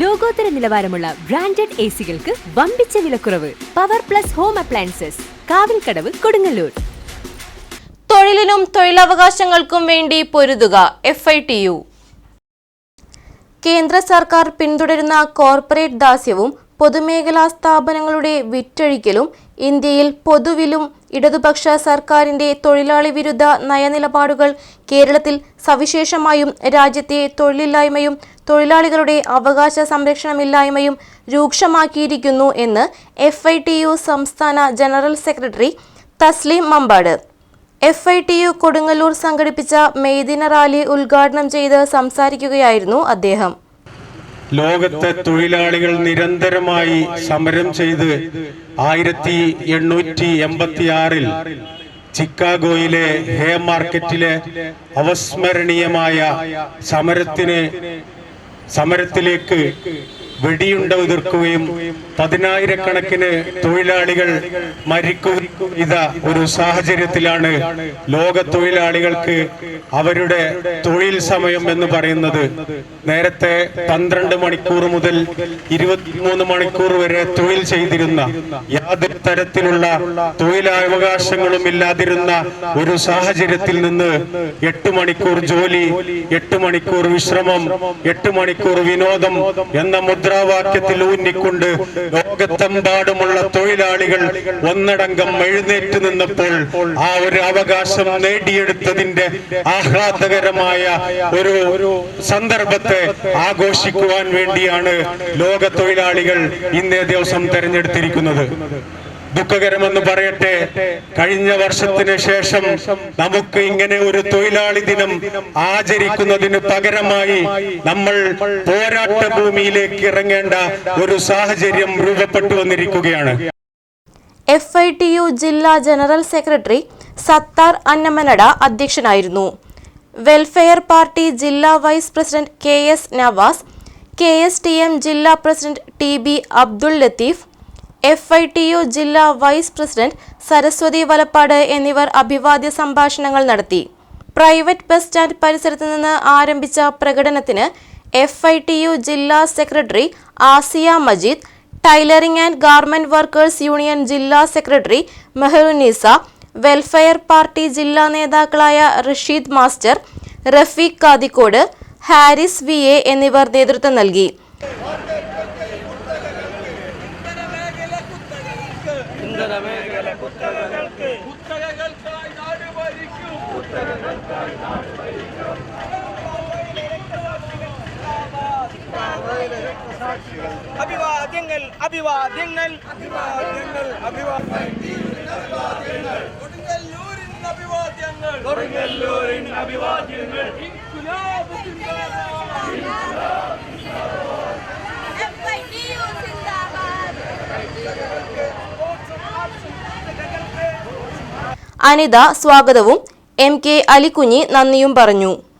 ലോകോത്തര നിലവാരമുള്ള branded A സികൾക്ക് വമ്പിച്ച വിലക്കുറവ്. Power plus home appliances Kavilkadavu Kodungallur. തൊഴിലിനും തൊഴിലവകാശങ്ങൾക്കും വേണ്ടി പൊരുതുക എഫ് ഐ ടി യു. കേന്ദ്ര സർക്കാർ പിന്തുടരുന്ന കോർപ്പറേറ്റ് ദാസ്യവും പൊതുമേഖലാ സ്ഥാപനങ്ങളുടെ വിറ്റഴിക്കലും ഇന്ത്യയിൽ പൊതുവിലും ഇടതുപക്ഷ സർക്കാരിന്റെ തൊഴിലാളി വിരുദ്ധ നയനിലപാടുകൾ കേരളത്തിൽ സവിശേഷമായും രാജ്യത്തെ തൊഴിലില്ലായ്മയും തൊഴിലാളികളുടെ അവകാശ സംരക്ഷണമില്ലായ്മയും രൂക്ഷമാക്കിയിരിക്കുന്നു എന്ന് എഫ് ഐ ടി യു സംസ്ഥാന general secretary Thasleem Mampad. F I T U Kodungallur സംഘടിപ്പിച്ച മെയ്ദിന റാലി ഉദ്ഘാടനം ചെയ്ത് സംസാരിക്കുകയായിരുന്നു അദ്ദേഹം. ലോകത്തെ തൊഴിലാളികൾ നിരന്തരമായി സമരം ചെയ്ത് ആയിരത്തി എണ്ണൂറ്റി എൺപത്തി ആറിൽ ചിക്കാഗോയിലെ ഹേ മാർക്കറ്റിലെ അവസ്മരണീയമായ സമരത്തിന് സമരത്തിലേക്ക് വെടിയുണ്ട ഉതിർക്കുകയും പതിനായിരക്കണക്കിന് തൊഴിലാളികൾ മരിക്കുകയും ചെയ്ത ഒരു സാഹചര്യത്തിലാണ് ലോക തൊഴിലാളികൾക്ക് അവരുടെ തൊഴിൽ സമയം എന്ന് പറയുന്നത്. നേരത്തെ പന്ത്രണ്ട് മണിക്കൂർ മുതൽ ഇരുപത്തിമൂന്ന് മണിക്കൂർ വരെ തൊഴിൽ ചെയ്തിരുന്ന യാതൊരു തരത്തിലുള്ള തൊഴിലവകാശങ്ങളും ഇല്ലാതിരുന്ന ഒരു സാഹചര്യത്തിൽ നിന്ന് എട്ട് മണിക്കൂർ ജോലി എട്ട് മണിക്കൂർ വിശ്രമം എട്ട് മണിക്കൂർ വിനോദം എന്ന മുദ്രാവാക്യത്തിൽ ഊന്നിക്കൊണ്ട് ലോകത്തെമ്പാടുമുള്ള തൊഴിലാളികൾ ഒന്നടങ്കം എഴുന്നേറ്റ് നിന്നപ്പോൾ ആ ഒരു അവകാശം നേടിയെടുത്തതിന്റെ ആഹ്ലാദകരമായ ഒരു സന്ദർഭത്തെ ആഘോഷിക്കുവാൻ വേണ്ടിയാണ് ലോക തൊഴിലാളികൾ ഇന്നേ ദിവസം തെരഞ്ഞെടുത്തിരിക്കുന്നത്. ദുഃഖകരമെന്ന് പറയട്ടെ. കഴിഞ്ഞ വർഷത്തിന് ശേഷം നമുക്ക് ഇങ്ങനെ ഒരു തൊഴിലാളി ദിനം ആചരിക്കുന്നതിന് പകരമായി നമ്മൾ പോരാട്ട ഭൂമിയിലേക്ക് ഇറങ്ങേണ്ട ഒരു സാഹചര്യം രൂപപ്പെട്ടു വന്നിരിക്കുകയാണ്. എഫ് ഐ ടി യു ജില്ലാ ജനറൽ സെക്രട്ടറി സത്താർ അന്നമനട അധ്യക്ഷനായിരുന്നു. വെൽഫെയർ പാർട്ടി ജില്ലാ vice president K S Navas K S T M ജില്ലാ president T B Abdul Latheef F I T U ജില്ലാ വൈസ് പ്രസിഡന്റ് സരസ്വതി വലപ്പാട് എന്നിവർ അഭിവാദ്യ സംഭാഷണങ്ങൾ നടത്തി. പ്രൈവറ്റ് ബസ് സ്റ്റാൻഡ് പരിസരത്ത് നിന്ന് ആരംഭിച്ച പ്രകടനത്തിന് എഫ് ഐ ടി യു ജില്ലാ secretary Asiya Majeed tailoring and garment workers union ജില്ലാ സെക്രട്ടറി മെഹറുനീസ വെൽഫെയർ പാർട്ടി ജില്ലാ നേതാക്കളായ Rasheed master Rafeeq Kadikode Haris V A എന്നിവർ നേതൃത്വം നൽകി. അഭിവാദ്യങ്ങൾ അഭിവാദ്യങ്ങൾ. അഭിവാദ്യങ്ങൾ അഭിവാദ്യങ്ങൾ. കൊടുങ്ങല്ലൂരിൻ അനിത സ്വാഗതവും എം കെ അലിക്കുഞ്ഞി നന്ദിയും പറഞ്ഞു.